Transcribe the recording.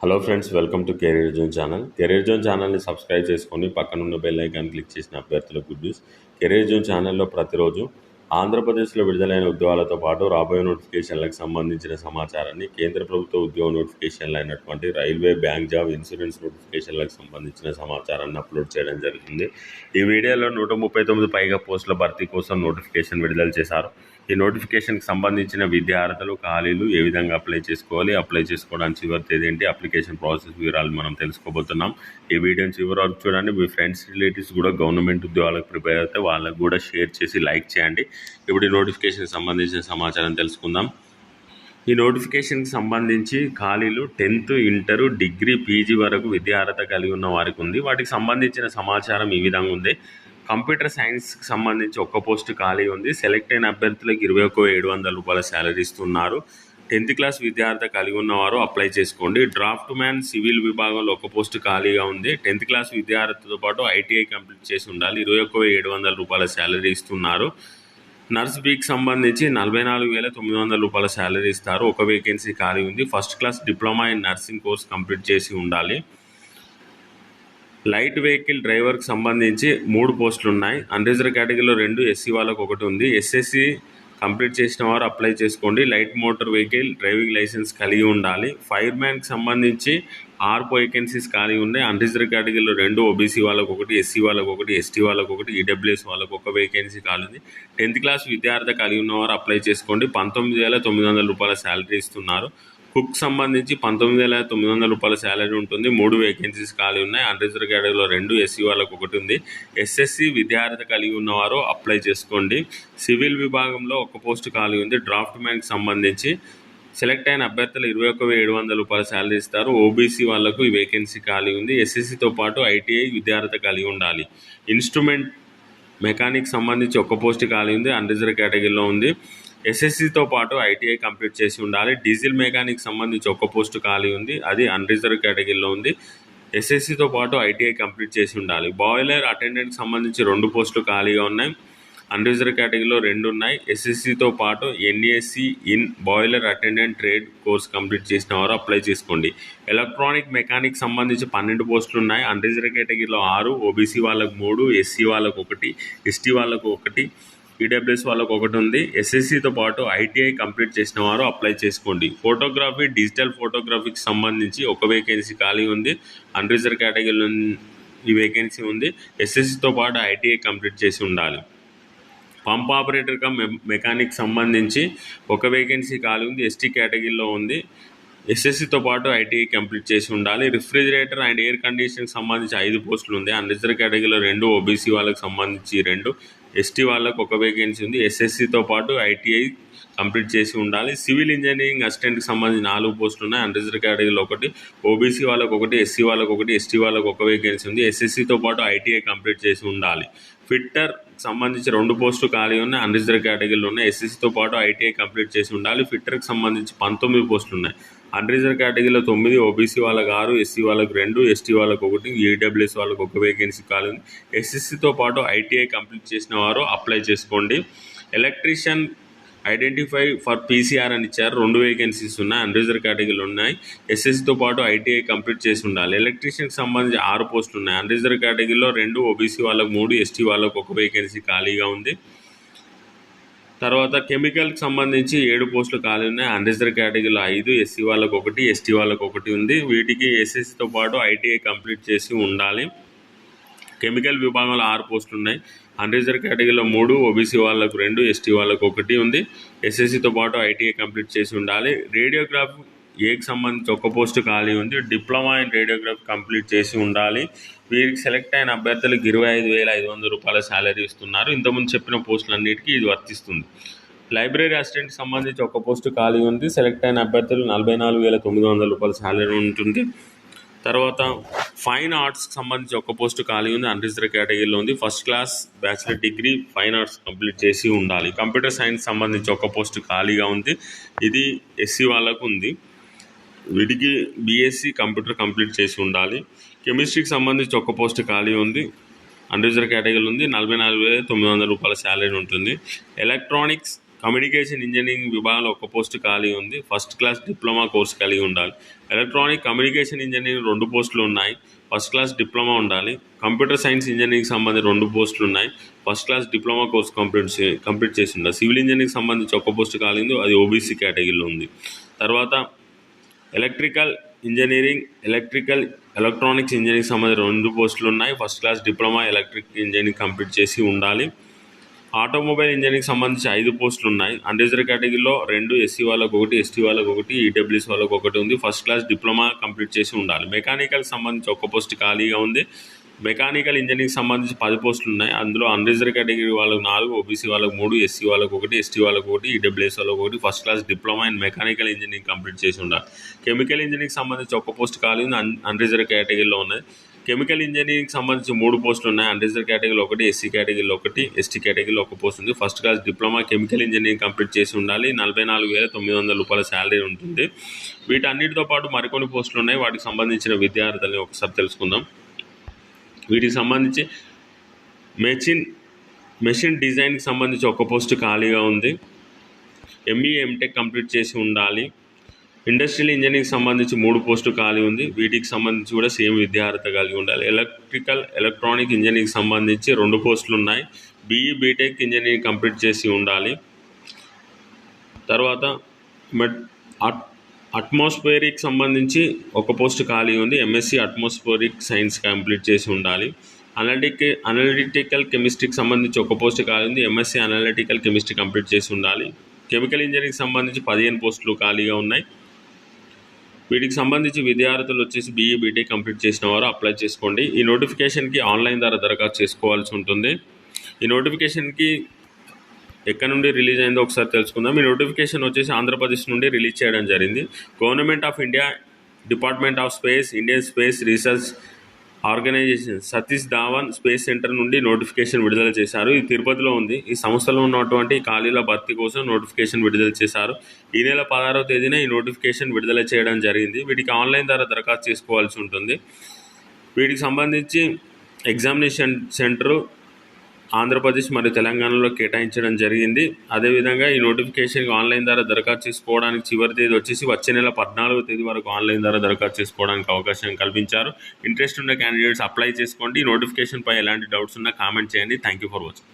Hello friends welcome to career zone channel career zone ఛానల్ని subscribe చేసుకొని పక్కనున్న bell icon click చేసిన అభ్యర్థుల గుడ్ న్యూస్ కెరీర్ జోన్ ఛానల్లో ప్రతిరోజు ఆంధ్రప్రదేశ్లో విడుదలైన ఉద్యోగాలతో పాటు రాబోయే నోటిఫికేషన్లకు సంబంధించిన సమాచారాన్ని కేంద్ర ప్రభుత్వ ఉద్యోగ నోటిఫికేషన్లు అయినటువంటి రైల్వే బ్యాంక్ జాబ్ ఇన్సూరెన్స్ నోటిఫికేషన్లకు సంబంధించిన సమాచారాన్ని అప్లోడ్ చేయడం జరిగింది ఈ వీడియోలో నూట ముప్పై తొమ్మిది పైగా పోస్టుల భర్తీ కోసం నోటిఫికేషన్ విడుదల చేశారు. ఈ నోటిఫికేషన్కి సంబంధించిన విద్యార్థులు ఖాళీలు ఏ విధంగా అప్లై చేసుకోవాలి అప్లై చేసుకోవడానికి చివరి తేదీ ఏంటి అప్లికేషన్ ప్రాసెస్ వివరాలు మనం తెలుసుకోబోతున్నాం. ఈ వీడియోని చివరి వరకు చూడండి. మీ ఫ్రెండ్స్ రిలేటివ్స్ కూడా గవర్నమెంట్ ఉద్యోగాలకు ప్రిపేర్ అయితే వాళ్ళకు కూడా షేర్ చేసి లైక్ చేయండి. ఇప్పుడు ఈ నోటిఫికేషన్కి సంబంధించిన సమాచారం తెలుసుకుందాం. ఈ నోటిఫికేషన్కి సంబంధించి ఖాళీలు టెన్త్ ఇంటరు డిగ్రీ పీజీ వరకు విద్యార్హత కలిగి ఉన్న వారికి ఉంది. వాటికి సంబంధించిన సమాచారం ఈ విధంగా ఉంది. కంప్యూటర్ సైన్స్కి సంబంధించి ఒక్క పోస్ట్ ఖాళీ ఉంది. సెలెక్ట్ అయిన అభ్యర్థులకు ఇరవై ఒక్క ఏడు వందల రూపాయల శాలరీ ఇస్తున్నారు. టెన్త్ క్లాస్ విద్యార్థి కలిగి ఉన్నవారు అప్లై చేసుకోండి. డ్రాఫ్ట్ మ్యాన్ సివిల్ విభాగంలో ఒక పోస్ట్ ఖాళీగా ఉంది. టెన్త్ క్లాస్ విద్యార్థితో పాటు ఐటీఐ కంప్లీట్ చేసి ఉండాలి. ఇరవై ఒక్క ఏడు వందల రూపాయల శాలరీ ఇస్తున్నారు. నర్స్ బీకి సంబంధించి నలభై నాలుగు వేల తొమ్మిది వందల రూపాయల శాలరీ ఇస్తారు. ఒక వేకెన్సీ ఖాళీ ఉంది. First class diploma in nursing course complete చేసి ఉండాలి. లైట్ వెహికల్ డ్రైవర్కి సంబంధించి మూడు పోస్టులు ఉన్నాయి అన్రిజర్వ్ కేటగిరీలో రెండు ఎస్సీ వాళ్ళకు ఒకటి ఉంది. ఎస్ఎస్సి కంప్లీట్ చేసిన వారు అప్లై చేసుకోండి. Light motor vehicle driving licence కలిగి ఉండాలి. ఫైర్ మ్యాన్కి సంబంధించి ఆరు వేకెన్సీస్ ఖాళీ ఉన్నాయి. అన్రిజర్వ్ కేటగిరీలో రెండు ఓబీసీ వాళ్ళకు ఒకటి ఎస్సీ వాళ్ళకు ఒకటి ఎస్టీ వాళ్ళకు ఒకటి ఈడబ్ల్యూఎస్ వాళ్ళకు ఒక వేకెన్సీ ఖాళీ ఉంది. టెన్త్ క్లాస్ విద్యార్థి కలిగి ఉన్నవారు అప్లై చేసుకోండి. పంతొమ్మిది వేల తొమ్మిది వందల రూపాయల శాలరీ ఇస్తున్నారు. కుక్ సంబంధించి పంతొమ్మిది వేల తొమ్మిది వందల రూపాయల శాలరీ ఉంటుంది. మూడు వేకెన్సీస్ ఖాళీ ఉన్నాయి. అన్రిజర్వ్ కేటగిరీలో రెండు ఎస్సీ వాళ్ళకు ఒకటి ఉంది. ఎస్ఎస్సి విద్యార్థి కలిగి ఉన్నవారు అప్లై చేసుకోండి. సివిల్ విభాగంలో ఒక పోస్ట్ ఖాళీ ఉంది. డ్రాఫ్ట్ మ్యాన్కి సంబంధించి సెలెక్ట్ అయిన అభ్యర్థులు ఇరవై ఒక్క ఏడు వందల రూపాయల శాలరీ ఇస్తారు. ఓబీసీ వాళ్ళకు ఈ వేకెన్సీ ఖాళీ ఉంది. ఎస్ఎస్సితో పాటు ఐటీఐ విద్యార్థి కలిగి ఉండాలి. ఇన్స్ట్రుమెంట్ మెకానిక్ సంబంధించి ఒక పోస్ట్ ఖాళీ ఉంది. అన్రిజర్వ్ కేటగిరీలో ఉంది. ఎస్ఎస్సితో పాటు ఐటీఐ కంప్లీట్ చేసి ఉండాలి. డీజిల్ మెకానిక్ సంబంధించి ఒక పోస్ట్ ఖాళీ ఉంది. అది అన్రిజర్వ్ కేటగిరీలో ఉంది. ఎస్ఎస్సితో పాటు ఐటీఐ కంప్లీట్ చేసి ఉండాలి. బాయిలర్ అటెండెంట్ సంబంధించి రెండు పోస్టులు ఖాళీగా ఉన్నాయి. అన్రిజర్వ్ కేటగిరీలో రెండు ఉన్నాయి. ఎస్ఎస్సితో పాటు NAC in boiler attendant trade course complete చేసిన వారు అప్లై చేసుకోండి. ఎలక్ట్రానిక్ మెకానిక్ సంబంధించి పన్నెండు పోస్టులు ఉన్నాయి. అన్రిజర్వ్ కేటగిరీలో ఆరు ఓబీసీ వాళ్ళకు మూడు ఎస్సీ వాళ్ళకు ఒకటి ఎస్టీ వాళ్ళకు ఒకటి ఈడబ్ల్యూఎస్ వాళ్ళకు ఒకటి ఉంది. ఎస్ఎస్సితో పాటు ఐటీఐ కంప్లీట్ చేసిన వారు అప్లై చేసుకోండి. ఫోటోగ్రఫీ డిజిటల్ ఫోటోగ్రఫీకి సంబంధించి ఒక వేకెన్సీ ఖాళీ ఉంది. అన్రిజర్వ్ కేటగిరీలో ఈ వేకెన్సీ ఉంది. ఎస్ఎస్సితో పాటు ఐటీఐ కంప్లీట్ చేసి ఉండాలి. పంప్ ఆపరేటర్ కమ్ మెకానిక్ సంబంధించి ఒక వేకెన్సీ ఖాళీ ఉంది. ఎస్టీ కేటగిరీలో ఉంది. ఎస్ఎస్సితో పాటు ఐటీఐ కంప్లీట్ చేసి ఉండాలి. రిఫ్రిజిరేటర్ అండ్ ఎయిర్ కండిషన్కి సంబంధించి ఐదు పోస్టులు ఉంది. అన్రిజర్వ్ కేటగిరీలో రెండు ఓబీసీ వాళ్ళకి సంబంధించి రెండు. ఎస్టీ వాళ్ళకు ఒక వేకెన్సీ ఉంది. ఎస్ఎస్సితో పాటు ఐటీఐ కంప్లీట్ చేసి ఉండాలి. సివిల్ ఇంజనీరింగ్ అసిస్టెంట్కి సంబంధించి నాలుగు పోస్టులు ఉన్నాయి. అన్రిజర్వ్ కేటగిరీలో ఒకటి. ఓబీసీ వాళ్ళకు ఒకటి ఎస్సీ వాళ్ళకు ఒకటి ఎస్టీ వాళ్ళకు ఒక వేకెన్సీ ఉంది. ఎస్ఎస్సితో పాటు ఐటీఐ కంప్లీట్ చేసి ఉండాలి. ఫిట్టర్ సంబంధించి రెండు పోస్టులు ఖాళీ ఉన్నాయి అన్రిజర్వ్ కేటగిరీలో ఉన్నాయి. ఎస్ఎస్సితో పాటు ఐటీఐ కంప్లీట్ చేసి ఉండాలి. ఫిట్టర్కి సంబంధించి పంతొమ్మిది పోస్టులు ఉన్నాయి. అన్రిజర్వ్ కేటగిరీలో తొమ్మిది ఓబీసీ వాళ్ళకి ఆరు ఎస్సీ వాళ్ళకి రెండు ఎస్టీ వాళ్ళకి ఒకటి ఈడబ్ల్యూఎస్ వాళ్ళకి ఒక వేకెన్సీ ఖాళీ ఉంది. ఎస్ఎస్సితో పాటు ఐటీఐ కంప్లీట్ చేసిన వారు అప్లై చేసుకోండి. ఎలక్ట్రీషియన్ ఐడెంటిఫై ఫర్ పీసీఆర్ అని ఇచ్చారు. రెండు వేకెన్సీస్ ఉన్నాయి అన్రిజర్వ్ కేటగిరీలు ఉన్నాయి. ఎస్ఎస్సితో పాటు ఐటీఐ కంప్లీట్ చేసి ఉండాలి. ఎలక్ట్రీషియన్కి సంబంధించి ఆరు పోస్టులు ఉన్నాయి. అన్రిజర్వ్ కేటగిరీలో రెండు ఓబీసీ వాళ్ళకు మూడు ఎస్టీ వాళ్ళకు ఒక వేకెన్సీ ఖాళీగా ఉంది. తర్వాత కెమికల్కి సంబంధించి ఏడు పోస్టులు ఖాళీ ఉన్నాయి. అన్రిజర్వ్ కేటగిరీలో ఐదు ఎస్సీ వాళ్ళకు ఒకటి ఎస్టీ వాళ్ళకు ఒకటి ఉంది. వీటికి ఎస్ఎస్సితో పాటు ఐటీఐ కంప్లీట్ చేసి ఉండాలి. కెమికల్ విభాగంలో ఆరు పోస్టులు ఉన్నాయి. అన్రిజర్వ్ కేటగిరీలో మూడు ఓబీసీ వాళ్ళకు రెండు ఎస్టీ వాళ్ళకు ఒకటి ఉంది. ఎస్ఎస్సితో పాటు ఐటీఐ కంప్లీట్ చేసి ఉండాలి. రేడియోగ్రాఫ్ ఏకి సంబంధించి ఒక పోస్టు ఖాళీ ఉంది. డిప్లొమా ఇన్ రేడియోగ్రఫీ కంప్లీట్ చేసి ఉండాలి. వీరికి సెలెక్ట్ అయిన అభ్యర్థులకు ఇరవై ఐదు వేల ఐదు వందల రూపాయల శాలరీ ఇస్తున్నారు. ఇంతకుముందు చెప్పిన పోస్టులన్నిటికీ ఇది వర్తిస్తుంది. లైబ్రరీ అసిస్టెంట్కి సంబంధించి ఒక పోస్టు ఖాళీ ఉంది. సెలెక్ట్ అయిన అభ్యర్థులు నలభై నాలుగు వేల తొమ్మిది వందల రూపాయల శాలరీ ఉంటుంది. తర్వాత ఫైన్ ఆర్ట్స్కి సంబంధించి ఒక పోస్టు ఖాళీ ఉంది అన్రిజర్వ్ కేటగిరీలో ఉంది. First class bachelor degree fine arts complete చేసి ఉండాలి. కంప్యూటర్ సైన్స్ సంబంధించి ఒక పోస్టు ఖాళీగా ఉంది. ఇది ఎస్సీ వాళ్ళకు ఉంది. వీటికి బీఎస్సీ కంప్యూటర్ కంప్లీట్ చేసి ఉండాలి. కెమిస్ట్రీకి సంబంధించి ఒక పోస్ట్ ఖాళీ ఉంది. అన్రిజర్వ్ కేటగిరీ ఉంది. నలభై నాలుగు వేల తొమ్మిది వందల రూపాయల శాలరీ ఉంటుంది. ఎలక్ట్రానిక్స్ కమ్యూనికేషన్ ఇంజనీరింగ్ విభాగంలో ఒక పోస్ట్ ఖాళీ ఉంది. ఫస్ట్ క్లాస్ డిప్లొమా కోర్స్ కలిగి ఉండాలి. ఎలక్ట్రానిక్ కమ్యూనికేషన్ ఇంజనీరింగ్ రెండు పోస్టులు ఉన్నాయి. ఫస్ట్ క్లాస్ డిప్లొమా ఉండాలి. కంప్యూటర్ సైన్స్ ఇంజనీరింగ్ సంబంధించి రెండు పోస్టులు ఉన్నాయి. First class diploma course complete చే కంప్లీట్ చేసి ఉండాలి. సివిల్ ఇంజనీరింగ్ సంబంధించి ఒక పోస్ట్ ఖాళీ ఉంది. అది ఓబీసీ కేటగిరీలో ఉంది. తర్వాత electrical engineering electrical electronics engineering సంబంధించి రెండు పోస్టులు ఉన్నాయి. First class diploma electric engineering complete చేసి ఉండాలి. ఆటోమొబైల్ ఇంజనీరింగ్ సంబంధించి ఐదు పోస్టులు ఉన్నాయి. అన్రిజర్వ్ కేటగిరీలో రెండు ఎస్సీ వాళ్ళకు ఒకటి ఎస్టీ వాళ్ళకు ఒకటి ఈడబ్ల్యూఎస్ వాళ్ళకు ఒకటి ఉంది. ఫస్ట్ క్లాస్ డిప్లొమా కంప్లీట్ చేసి ఉండాలి. మెకానికల్ సంబంధించి ఒక పోస్ట్ ఖాళీగా ఉంది. మెకానికల్ ఇంజనీరింగ్ సంబంధించి పది పోస్టులు ఉన్నాయి. అందులో అన్రిజర్వ్ కేటగిరీ వాళ్ళకు నాలుగు ఓబీసీ వాళ్ళకు మూడు ఎస్సీ వాళ్ళకు ఒకటి ఎస్టీ వాళ్ళకు ఒకటి ఈడబ్ల్యూఎస్ వాళ్ళకు ఒకటి. First class diploma in mechanical engineering complete చేసి ఉండాలి. కెమికల్ ఇంజనీరింగ్ సంబంధించి ఒక పోస్ట్ ఖాళీ ఉంది. అన్ అన్రిజర్వ్ కేటగిరీలో ఉన్నాయి. కెమికల్ ఇంజనీరింగ్ సంబంధించి మూడు పోస్టులు ఉన్నాయి. అన్రిజర్వ్ కేటగిరీలో ఒకటి ఎస్సీ కేటగిరీలో ఒకటి ఎస్టీ కేటగిరీలో ఒక పోస్ట్ ఉంది. First class diploma chemical engineering complete చేసి ఉండాలి. నలభై నాలుగు వేల తొమ్మిది వందల రూపాయల శాలరీ ఉంటుంది. వీటన్నిటితో పాటు మరికొన్ని పోస్టులు ఉన్నాయి. వాటికి సంబంధించిన విద్యార్థులని ఒకసారి తెలుసుకుందాం. వీటికి సంబంధించి మెషిన్ మెషిన్ డిజైన్కి సంబంధించి ఒక పోస్ట్ ఖాళీగా ఉంది. ఎంఈ ఎంటెక్ కంప్లీట్ చేసి ఉండాలి. ఇండస్ట్రియల్ ఇంజనీరింగ్ సంబంధించి మూడు పోస్టు ఖాళీ ఉంది. వీటికి సంబంధించి కూడా సేమ్ విద్యార్హత కలిగి ఉండాలి. ఎలక్ట్రికల్ ఎలక్ట్రానిక్ ఇంజనీరింగ్ సంబంధించి రెండు పోస్టులు ఉన్నాయి. బీఈ బీటెక్ ఇంజనీరింగ్ కంప్లీట్ చేసి ఉండాలి. తర్వాత మెట్ అట్ అట్మాస్ఫియరిక్ సంబంధించి ఒక పోస్ట్ ఖాళీ ఉంది. ఎంఎస్సి అట్మాస్ఫియరిక్ సైన్స్ కంప్లీట్ చేసి ఉండాలి. అనలిటిక్ అనలిటికల్ కెమిస్ట్రీకి సంబంధించి ఒక పోస్ట్ ఖాళీ ఉంది. ఎంఎస్సి అనలిటికల్ కెమిస్ట్రీ కంప్లీట్ చేసి ఉండాలి. కెమికల్ ఇంజనీరింగ్ సంబంధించి పదిహేను పోస్టులు ఖాళీగా ఉన్నాయి. వీటికి సంబంధించి విద్యార్థులు వచ్చేసి బీఈ బీటెక్ కంప్లీట్ చేసిన వారు అప్లై చేసుకోండి. ఈ నోటిఫికేషన్కి ఆన్లైన్ ద్వారా దరఖాస్తు చేసుకోవాల్సి ఉంటుంది. ఈ నోటిఫికేషన్కి ఎక్కడ నుండి రిలీజ్ అయిందో ఒకసారి తెలుసుకుందాం. ఈ నోటిఫికేషన్ వచ్చేసి ఆంధ్రప్రదేశ్ నుండి రిలీజ్ చేయడం జరిగింది. Government of India department of space Indian space research organisation Satish Dhawan space centre నుండి నోటిఫికేషన్ విడుదల చేశారు. ఇది తిరుపతిలో ఉంది. ఈ సంస్థలో ఉన్నటువంటి ఖాళీల భర్తీ కోసం నోటిఫికేషన్ విడుదల చేశారు. ఈ నెల పదహారవ తేదీన ఈ నోటిఫికేషన్ విడుదల చేయడం జరిగింది. వీటికి ఆన్లైన్ ద్వారా దరఖాస్తు చేసుకోవాల్సి ఉంటుంది. వీటికి సంబంధించి ఎగ్జామినేషన్ సెంటరు ఆంధ్రప్రదేశ్ మరియు తెలంగాణలో కేటాయించడం జరిగింది. అదేవిధంగా ఈ నోటిఫికేషన్కి ఆన్లైన్ ద్వారా దరఖాస్తు చేసుకోవడానికి చివరి తేదీ వచ్చేసి వచ్చే నెల పద్నాలుగో తేదీ వరకు ఆన్లైన్ ద్వారా దరఖాస్తు చేసుకోవడానికి అవకాశం కల్పించారు. ఇంట్రెస్ట్ ఉన్న క్యాండిడేట్స్ అప్లై చేసుకోండి. ఈ నోటిఫికేషన్ పై ఎలాంటి డౌట్స్ ఉన్నా కామెంట్ చేయండి. Thank you for watching